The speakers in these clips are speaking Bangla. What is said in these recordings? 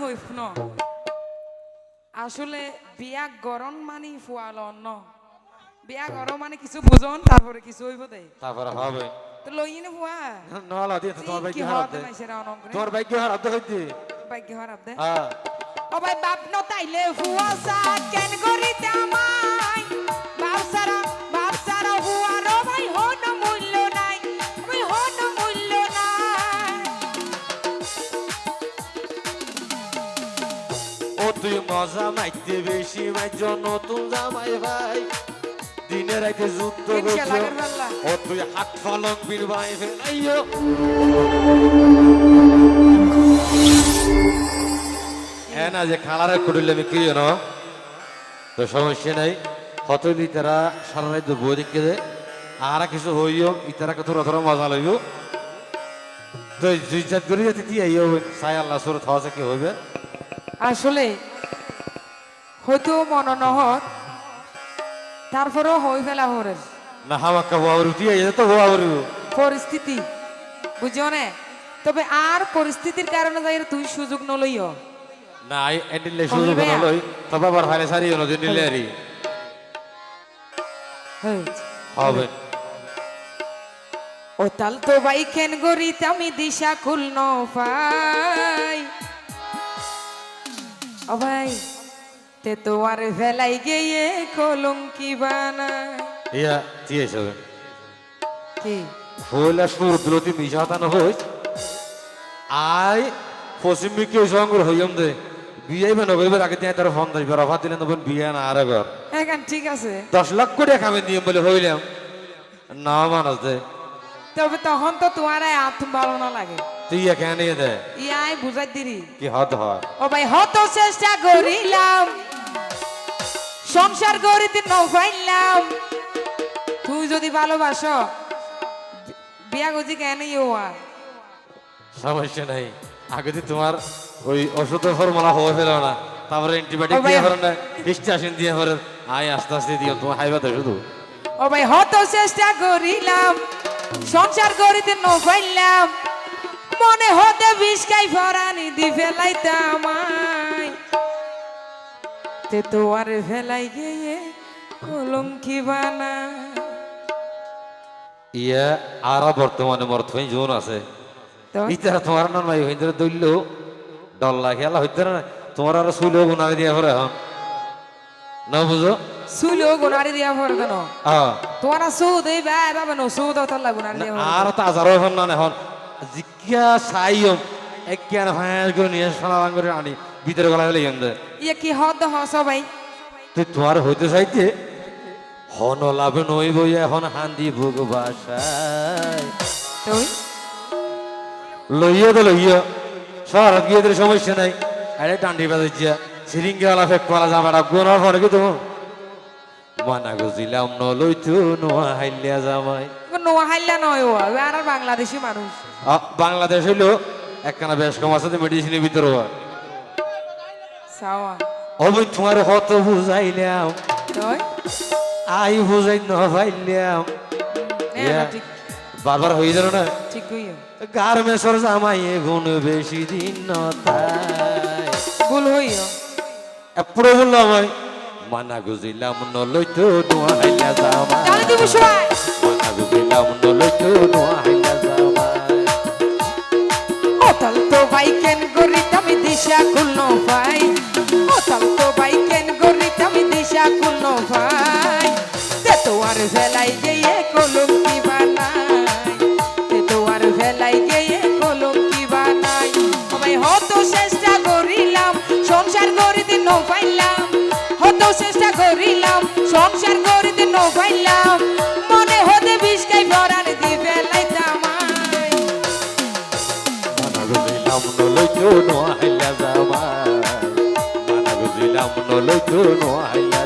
হই ন আসলে বিয়া গরম মানে ফুয়াল ন। বিয়া গরম মানে কিছু বুঝন তারপরে কিছু হইব দে। তারপরে হবে। তো লই নে ফুয়া নলা দিয়ে তো তোমার কি ভাগ্য হারাপ হতে দে। অনগ্রে ভাগ্য হারাপ দে হইতে ভাগ্য হারাপ দে। হ্যাঁ ও ভাই বাপ ন তাইলে ফুয়া সা কেন করিতে আমায় মজা মাইতে বেশি মাইজ নতুন জামাই ভাই। দিনে রাতে যুদ্ধ করছ। ও তুই হাত ফলক বীর ভাই ফেলাইও হ্যাঁ না যে খালারে করিলে আমি কি জানো তো সমস্যা নাই। হতলি তারা সারা রাত বই দেখে দে। আর কিছু হইও ইতারা কত রথর মজা লইব। তো দুই চার করে যাতে কি আইও সাই আল্লাহ সুরত হওয়া কি হইবে। আসলে হয়তো মন নহর তারপরেও হই ফেলা হরে না হামাক্কা বাবরু তুই আইয়া তো বাবরু পরিস্থিতি বুঝিও না? তবে আর পরিস্থিতির কারণে যাই তুই সুযোগ নলইও না আই এন্ডিলে সুযোগ হইবে তবে আবার ফাইলে সারি হলো দিন আরি হবে। ও তাল তো বাই খেন গরিত আমি দিশা খুল ন পাই ও ভাই। তে তো আর ভেলাই গিয়ে কলঙ্কি বানায়। ইয়া তুই এসে কি? হইলা সুর দুলতি মিশা হতানো হই আই পশ্চিম বিকে সংগ্রহ হইম দে। বিয়ে বেন গইবার আগে দিয়ে তার ফোন দিবে রফা দিলে নবন বিয়ে না আরে ঘর এখন ঠিক আছে। দশ লাখ কোটি খাবে দিয়ে বলে হইলাম। না মানুষ দে। তবে তখন তো তোমার আত্ম ভালো না লাগে। তুই এখানে দে। ইয়াই বুঝাই দিরি কি হদ হয়? ও ভাই হত চেষ্টা করিলাম। সংসার করিতে নফাইলাম তুই যদি ভালোবাসো বিয়া গুজি কেন ইয়া সমস্যা নাই। আগে তো তোমার ওই ওষুধ ফর্মুলা হয়ে ফেলো না তারপরে অ্যান্টিবায়োটিক দিয়ে ফেলেন না স্টেশন দিয়ে ফেলেন আয় আস্তে আস্তে দিও তোমার হাইবা তো শুধু। ও ভাই হত চেষ্টা করিলাম সংসার করিতে নফাইলাম মনে হতে বিষ খাই ফরানি দি ফেলাইতাম আমায়। তে তো আর ফেলাই গিয়ে কলঙ্কি বানা। ইয়া আর বর্তমানে মোর থই জোন আছে। ইতারা তোমার নাম নাই হইতে দইল ডল্লা খেলা হইতে না তোমার আর শুইলেও গুনারে দিয়া ফেরে এখন। না বুঝো? সুলো গুনারি দিয়া ফর দেন হ্যাঁ তোমার সুদ এই বে বাবা নো সুদ তাল্লা গুনারি দিয়া আর তো আজারও এখন না এখন। জিজ্ঞা সাইয়ম একজ্ঞান ফাঁস করে নিয়ে সালাম করে আনি ভিতরে গলা হলে ইয়ে দে ইয়ে কি হদ হ সবাই? তুই তোমার হইতে চাইতে? হন লাভ নই বই এখন হান্দি ভোগ বাসায়। তুই? লইয়া তো লইয়া। শহর গিয়ে তোর সমস্যা নাই। আরে টান্ডি বাজাইছিয়া সিরিঙ্গে আলা ফেক করা যাবে না গোনার পরে কি তোমার মানা গুজিলাম ন লইতো নোয়া হাইলিয়া জামাই। নোয়া হাইলা নয় ও আর আর বাংলাদেশি মানুষ। বাংলাদেশ হইল একখানা বেশ কম আছে মেডিসিনের ভিতরে অবৈ তোমার হত বুঝাইলাম আই বুঝাই ন পাইলাম বারবার হয়ে গেল না? ঠিক কইও গার্মেন্টসর জামাই গুণ বেশি দিন ভুল হইও এপড়ে বললাম আমি মানা গুজিলাম নলইতো নোয়া হাইলা জামাই। মানা গুজিলাম নলইতো নোয়া হাইলা তো বাইকেন গরিত আমি দিশা খুলনো ভাই। ওতাল তো বাইকেন গরিত আমি দিশা খুলনো ভাই। তে তো আর ফেলাই গিয়ে কলম কি বানাই। তে তো আর ফেলাই গিয়ে কলম কি বানাই। আমি হত চেষ্টা করিলাম, সংসার করিতে ন পাইলাম হত চেষ্টা করিলাম, সংসার করিতে ন পাইলাম নোয়া হাইলা জামাই। মানা গুজিলাম নলইতো নোয়া হাইলা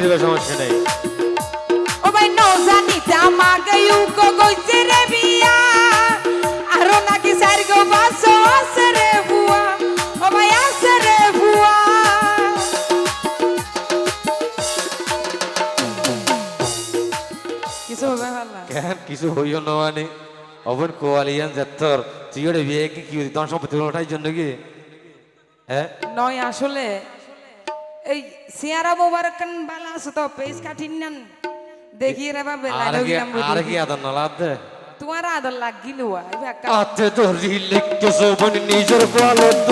হইতে সমস্যা নেই। ও ভাই ন আমাকে ইউকো কইছে রে বিয়া। আরও নাকি সার গো বাসো আছে রে বুয়া ও ভাই আছে রে বুয়া কিছু হবে ভালো কেন? কিছু হইও না মানে। অবন কোয়ালিয়ান যাত্তর তুই ওরে বিয়ে কি কি ধন সম্পত্তি ওঠাই জন্য কি হ্যাঁ? নয় আসলে এই সিয়ারা মোবারকান বালা আছে তো পেস কাঠিন নান দেখি রে বাবা আর কি কি আদর না লাদ দে? তোমার আদর লাগিল আতে ধরি লিখতে সোবন নিজের কোয়ালত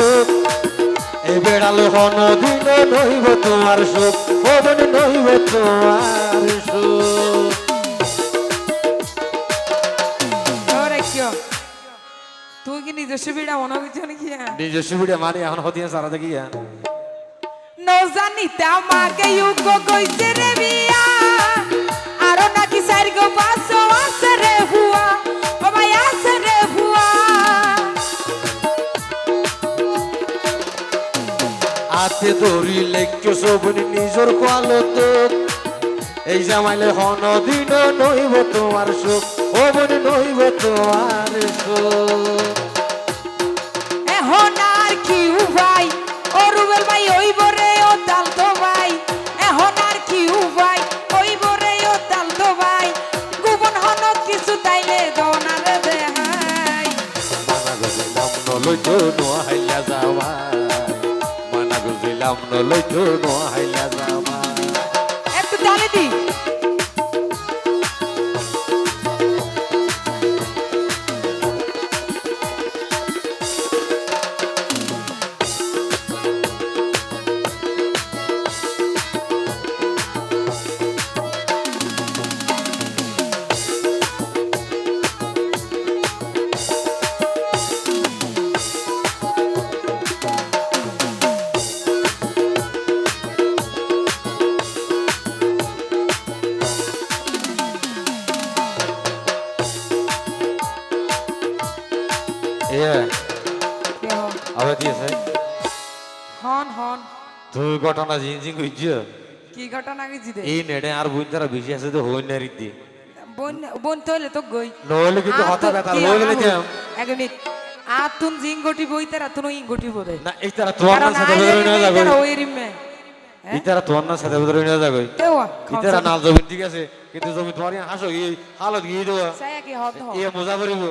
এ বেড়ালে হন দিন নইব তোমার সুখ হবন নইব তোমার সুখ। তুই কি নিজস্ব বিড়া মনে হচ্ছে নাকি? নিজস্ব ভিডিও মানে এখন হতিয়া সারা দেখি নজানিতে আমাকে ইউকো কইছে রে বিয়া আরও নাকি সারি গো পাঁচশো আছে রে হুয়া ও ভাই আছে রে হুয়া আতে ধরি লেখকে সোবন নিজের কোয়ালত এই জামাইলে হন দিন নইব তোমার সুখ হবন নইব তোমার সুখ এখন আর কি উপায় ও রুবেল ভাই ওই নলইতো নোহাইলা যাওয়া মানা গজিলাম নলইতো নোহাইলা যাওয়া একটু জানি দি। হন হন। তুই ঘটনা জিনজিং হইছে কি ঘটনা গেছি দে? এই নেটে আর বুঝ তারা বেশি আছে তো হই না রীতি বোন বোন তৈলে তো গই। নহলে কিন্তু হতা ব্যথা হয়ে গেলে কেম? এক মিনিট। আতুন জিং গটি বই তারা তুন ইং গটি বলে না এই তারা তোমার না সাথে বেদরে না যাবে তারা ওই রিমে এই তারা তোমার না সাথে বেদরে না যাবে। এই তারা নাল জমি ঠিক আছে কিন্তু জমি তোমার হাসো এই হালত গিয়ে দেওয়া হ এ মজা করিব।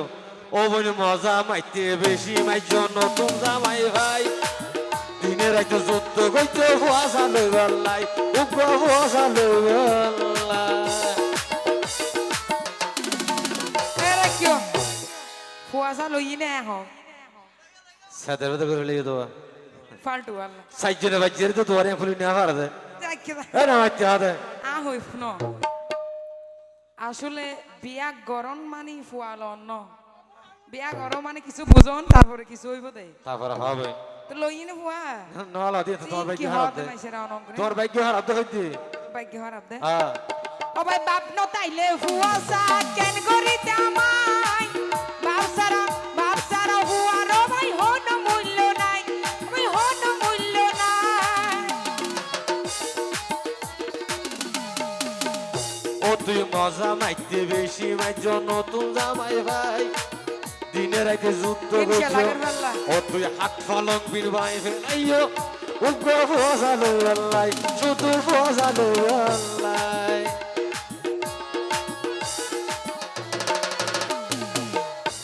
ও বনি মজা মাইতে বেশি মাইজন নতুন জামাই ভাই। দিনে রাইতে যুদ্ধ উগ্র এরে কিও ফুয়াসা লই সাইজনে বাজ্যের তো তোমার ফুলি পারে না হই ফুন আসলে বিয়া গরম মানে ফুয়ালন ন। বিয়া গরম মানে কিছু বুঝন তারপরে কিছু হইব দে। তারপরে হবে। তো ফুয়া নলা দিয়ে তো তোমার কি হারাতে হারাতে হইতে ভাগ্য হারাপ দে হ্যাঁ ও ভাই বাপ ন তাইলে ফুয়াসা কেন করিতে আমায় বাপ সারা বাপ সারা হুয়ার ভাই হন মূল্য নাই ভাই হন মূল্য নাই ও তুই মজা মাইতে বেশি মাইজন নতুন জামাই ভাই দিনে রাইতে যুদ্ধ করছ। ও তুই হাত ফলং বীর ভাই ফেলাইও উগ্র ফসালো আল্লাই শুধু ফসালো আল্লাই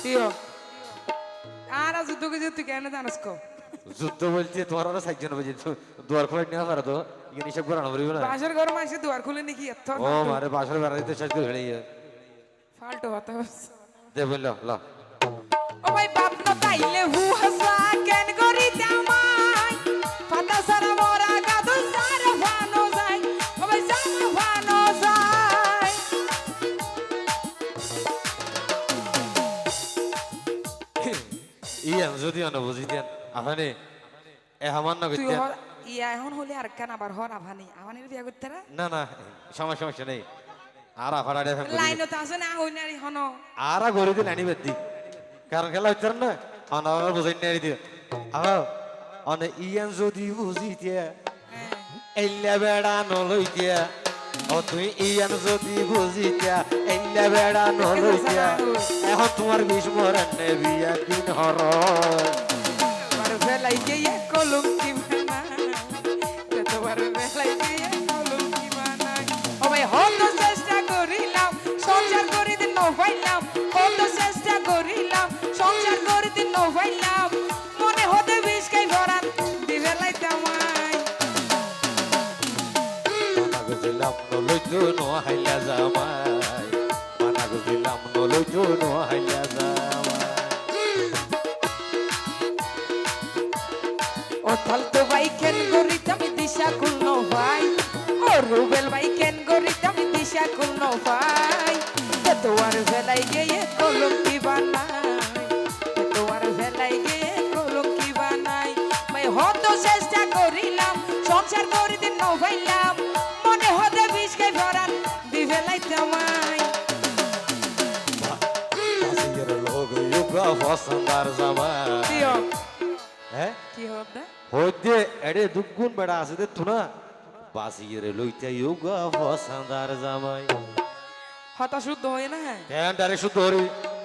tío. আর যুদ্ধ কে তুই কেন জানাস কো? যুদ্ধ বলতে তোমার আরও সাইজন বাজে দুয়ার খোলা নেওয়া পারে তো ইয়ে হিসাব করানো পারিব না। বাসর ঘর মাসে দুয়ার খুলে নাকি এত ও মারে বাসর বেড়াইতে শেষ করে ফেলে ফালতু হতা দে বলল ল। ও ভাই বাপ না তাইলে হু হাসা কেন করি জামাই ফাটা সারা মোরা গাদু সারা ফানো যাই ও ভাই সারা ফানো যাই ইয়া যদি অন বুঝি দেন আপনি এ আমার না হর ইয়া এখন হলে আর কেন আবার হর আভানি? আভানির বিয়া করতে না না সমস্যা সমস্যা নেই। আর আড়ে লাইন তো আছে না হই না হন। আর গরি দিন আনি বেদি কারণ খেলা হইতে না? আমার বুঝাই নিয়ে দিয়ে আহ, অনে, ইয়ান যদি বুঝিতে, এল্লা বেড়া নলইতিয়া ও তুই ইয়ান যদি বুঝিতিয়া এল্লা বেড়া নলইতিয়া এখন তোমার বিস্মরণ বিয়া দিন হর তোমার বেলায় গিয়ে করে দিন করে দিন নভাইলাম মনে হতে বিষ খাই ভরান বাসির লোক ইউগা ফসন্দার জামাই। দিও হ্যাঁ? কি হবে হইতে এড়ে দুগুণ বেড়া আছে দে তুনা বাসির লইতে ইউগা ফসন্দার জামাই। হতা শুদ্ধ হয় না কেন ডারে শুদ্ধ হরি।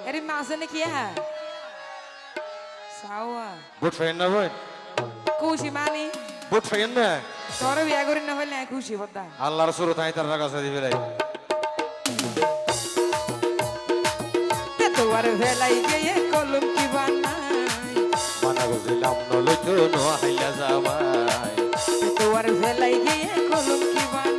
এরি মাসে নাকি হ্যাঁ সাওয়া। বুট ফেন না বই খুশি মানি। বুঝছেন না? তোর বিয়া করি না হইলে খুশি বদা আল্লাহর সুরত তাই তার কাছে দিবে লাই। তোর ভেলাই গিয়ে কলম কি বানাই? বানা নলে তো নো হাইলা যাবাই তোর ভেলাই গিয়ে কলম কি বানাই?